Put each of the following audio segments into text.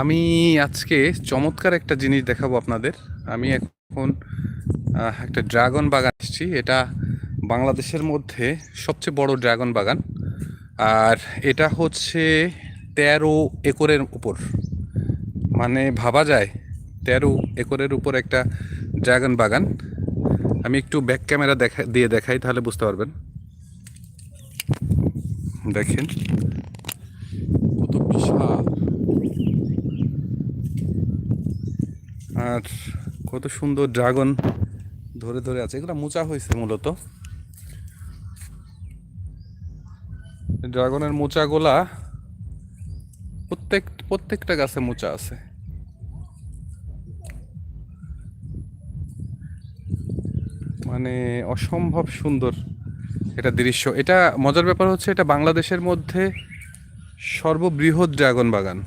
আমি আজকে চমৎকার একটা জিনিস দেখাবো আপনাদের। আমি এখন একটা ড্রাগন বাগান এসেছি। এটা বাংলাদেশের মধ্যে সবচেয়ে বড় ড্রাগন বাগান। আর এটা হচ্ছে তেরো একরের উপর। মানে ভাবা যায়, তেরো একরের উপর একটা ড্রাগন বাগান। আমি একটু ব্যাক ক্যামেরা দেখা, দিয়ে দেখাই, তাহলে বুঝতে পারবেন। দেখেন কত বিশাল আর কত সুন্দর ড্রাগন ধরে ধরে আছে। এগুলো মোচা হয়েছে মূলত। ড্রাগনের মোচাগুলা প্রত্যেক, প্রত্যেকটা গাছে মোচা আছে। মানে অসম্ভব সুন্দর এটা দৃশ্য। এটা মজার ব্যাপার হচ্ছে এটা বাংলাদেশের মধ্যে সর্ববৃহৎ ড্রাগন বাগান।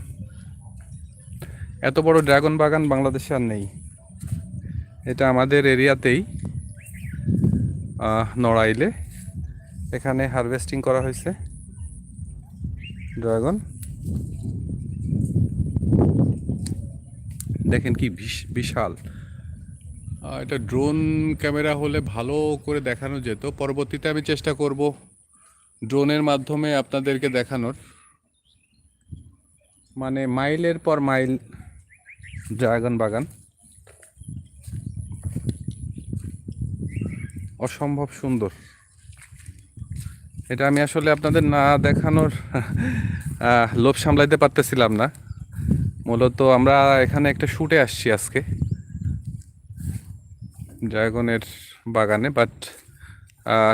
এত বড় ড্রাগন বাগান বাংলাদেশে আর নেই। এটা আমাদের এরিয়াতেই নড়াইলে এখানে হারভেস্টিং করা হয়েছে ড্রাগন। দেখেন কি বিশ- বিশাল। এটা ড্রোন ক্যামেরা হলে ভালো করে দেখানো যেত। পরবর্তীতে আমি চেষ্টা করব ড্রোনের মাধ্যমে আপনাদেরকে দেখানোর। মানে মাইলের পর মাইল ড্রাগন বাগান। অসম্ভব সুন্দর। এটা আমি আসলে আপনাদের না দেখানোর লোভ সামলাইতে পারতেছিলাম না। মূলত আমরা এখানে একটা শুটে আসছি আজকে। ড্রাগনের বাগানে বাট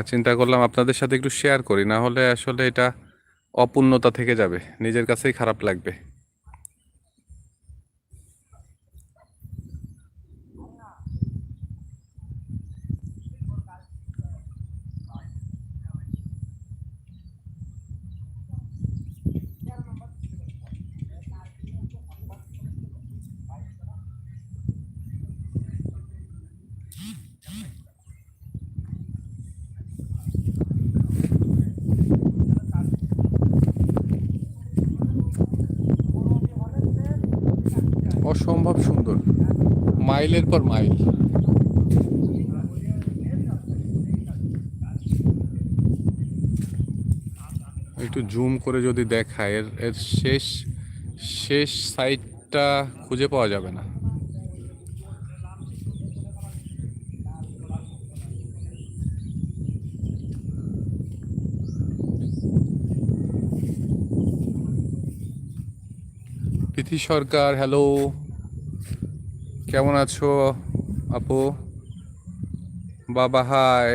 চিন্তা করলাম আপনাদের সাথে একটু শেয়ার করি, না হলে আসলে এটা অপূর্ণতা থেকে যাবে, নিজের কাছেই খারাপ লাগবে। অসম্ভব সুন্দর। মাইলের পর মাইল। একটু জুম করে যদি দেখায়, এর এর শেষ শেষ সাইডটা খুঁজে পাওয়া যাবে না। প্রীতি সরকার, হ্যালো। কেমন আছো আপু? বাবা, হাই।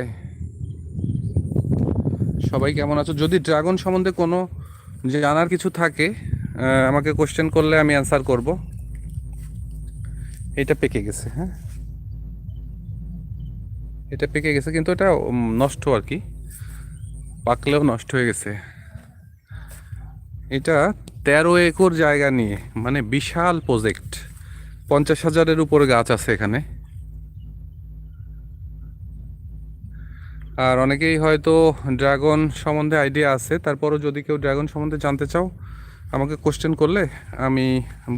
সবাই কেমন আছো? যদি ড্রাগন সম্বন্ধে কোনো জানার কিছু থাকে আমাকে কোশ্চেন করলে আমি অ্যান্সার করব। এটা পেকে গেছে হ্যাঁ? এটা পেকে গেছে, কিন্তু এটা নষ্ট আর কি। পাকলেও নষ্ট হয়ে গেছে। এটা তেরো একর জায়গা নিয়ে মানে বিশাল প্রজেক্ট পঞ্চাশ হাজারের উপরে গাছ আছে এখানে। আর অনেকেই হয়তো ড্রাগন সম্বন্ধে আইডিয়া আছে, তারপরও যদি কেউ ড্রাগন সম্বন্ধে জানতে চাও, আমাকে কোশ্চেন করলে আমি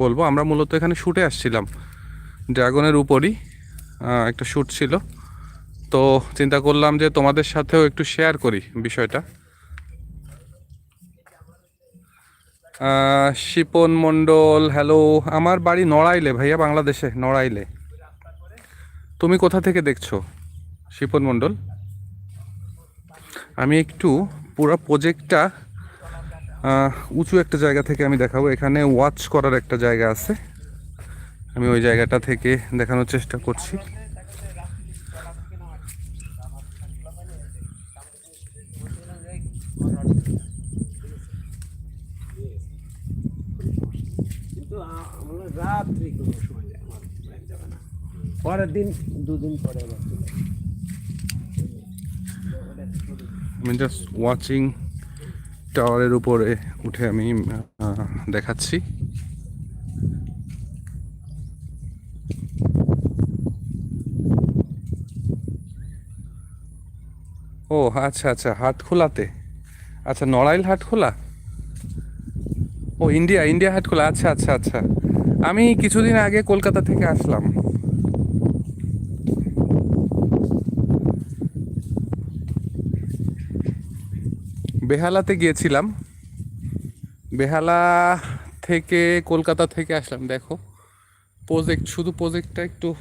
বলব। আমরা মূলত এখানে শুটে আসছিলাম। ড্রাগনের উপরই একটা শ্যুট ছিল। তো চিন্তা করলাম যে তোমাদের সাথেও একটু শেয়ার করি বিষয়টা। শিপন মণ্ডল হ্যালো আমার বাড়ি নড়াইলে ভাইয়া, বাংলাদেশে, নড়াইলে। তুমি কোথা থেকে দেখছ শিপন মণ্ডল? আমি একটু পুরো প্রজেক্টটা উঁচু একটা জায়গা থেকে আমি দেখাবো। এখানে ওয়াচ করার একটা জায়গা আছে। আমি ওই জায়গাটা থেকে দেখানোর চেষ্টা করছি কিন্তু আ- আমরা রাত্রি কোনো সময় যাবে না। পরের দিন, দুদিন পরে আমি জাস্ট ওয়াচিং টাওয়ারের উপরে উঠে আমি দেখাচ্ছি। ও আচ্ছা আচ্ছা হাট খোলাতে আচ্ছা নড়াইল হাট খোলা ও, ইন্ডিয়া ইন্ডিয়া হাট খোলা আচ্ছা আচ্ছা আচ্ছা। আমি কিছুদিন আগে কলকাতা থেকে আসলাম। বেহালাতে গিয়েছিলাম। বেহালা থেকে কলকাতা থেকে আসলাম, দেখো। প্রজেক্ট শুধু প্রজেক্টটা একটু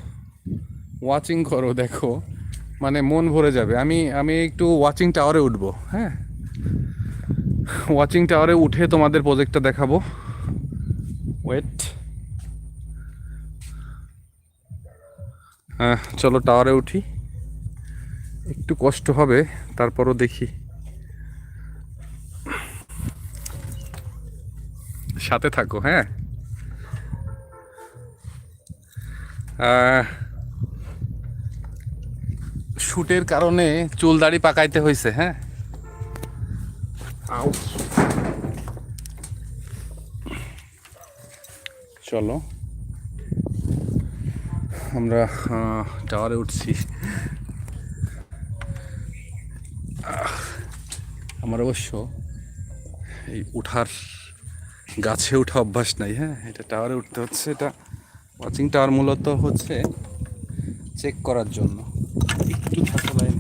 ওয়াচিং করো, দেখো। মানে মন ভরে যাবে। আমি আমি একটু ওয়াচিং টাওয়ারে উঠবো হ্যাঁ? ওয়াচিং টাওয়ারে উঠে তোমাদের প্রজেক্টটা দেখাবো। ওয়েট চলো টাওয়ারে উঠি। একটু কষ্ট হবে, তারপরও দেখি। সাথে থাকো হ্যাঁ। শুটের কারণে চুল দাড়ি পাকাইতে হয়েছে হ্যাঁ। চলো। আমরা টাওয়ারে উঠছি। আমার অবশ্য এই উঠার, গাছে ওঠা অভ্যাস নাই হ্যাঁ? এটা টাওয়ারে উঠতে হচ্ছে, এটা ওয়াচিং টাওয়ার মূলত হচ্ছে চেক করার জন্য। একটু থাকো লাইন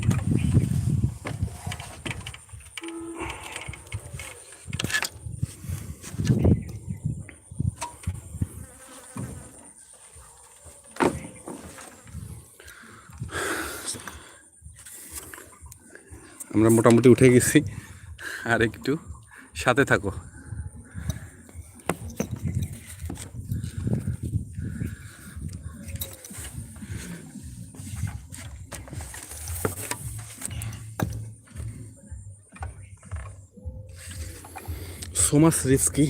আমরা মোটামুটি উঠে গেছি। আর একটু সাথে থাকো। So much risky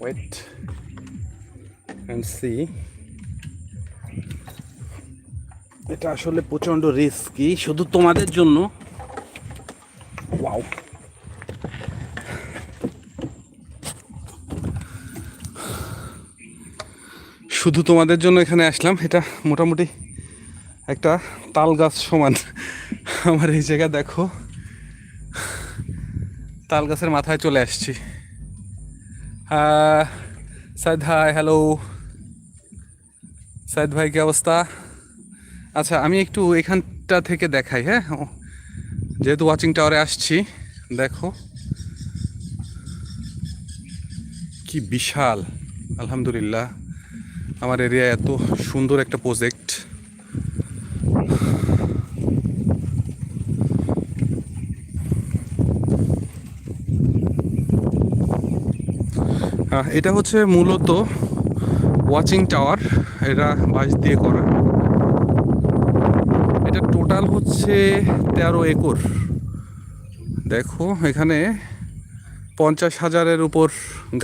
wait and see এটা আসলে প্রচণ্ড রিস্কি শুধু তোমাদের জন্য। ওয়াও শুধু তোমাদের জন্য এখানে আসলাম, এটা মোটামুটি একটা তাল গাছ সমান। আমার এই জায়গা দেখো, তাল গাছের মাথায় চলে আসছি। সাইদ হাই হ্যালো সাইদ ভাই, কি অবস্থা? আচ্ছা আমি একটু এখানটা থেকে দেখাই হ্যাঁ? যেহেতু ওয়াচিং টাওয়ারে আসছি, দেখো। কি বিশাল, আলহামদুলিল্লাহ। আমার এরিয়া এত সুন্দর একটা প্রজেক্ট এটা হচ্ছে মূলত ওয়াচিং টাওয়ার এটা বাঁশ দিয়ে করা এটা টোটাল হচ্ছে তেরো একর। দেখো, এখানে পঞ্চাশ হাজারের উপর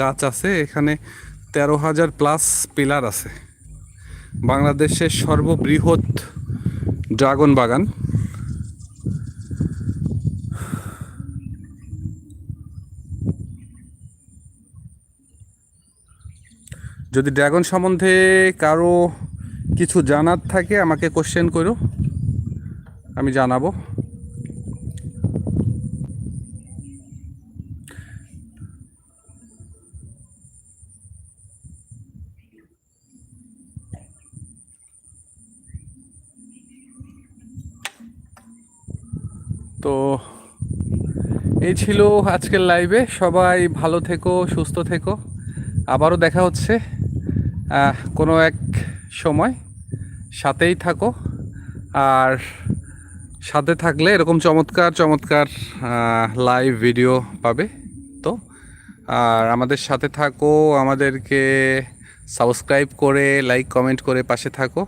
গাছ আছে, এখানে তেরো হাজার প্লাস পিলার আছে। বাংলাদেশের সর্ববৃহৎ ড্রাগন বাগান। যদি ড্রাগন সম্বন্ধে কারও কিছু জানার থাকে, আমাকে কোশ্চেন করো। আমি জানাব। তো এই ছিল আজকের লাইভে। সবাই ভালো থেকো, সুস্থ থেকো। আবারও দেখা হচ্ছে কোনো এক সময়। সাথেই থাকো। আর সাথে থাকলে এরকম চমৎকার চমৎকার লাইভ ভিডিও পাবে। তো, আর আমাদের সাথে থাকো, আমাদেরকে সাবস্ক্রাইব করে লাইক কমেন্ট করে পাশে থাকো।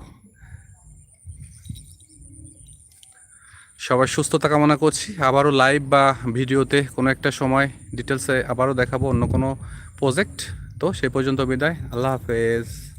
সবার সুস্থতা কামনা করছি। আবারও লাইভ বা ভিডিওতে কোনো একটা সময় ডিটেলসে আবারও দেখাবো অন্য কোনো প্রজেক্ট তো, সে পর্যন্ত বিদায়। আল্লাহ হাফেজ।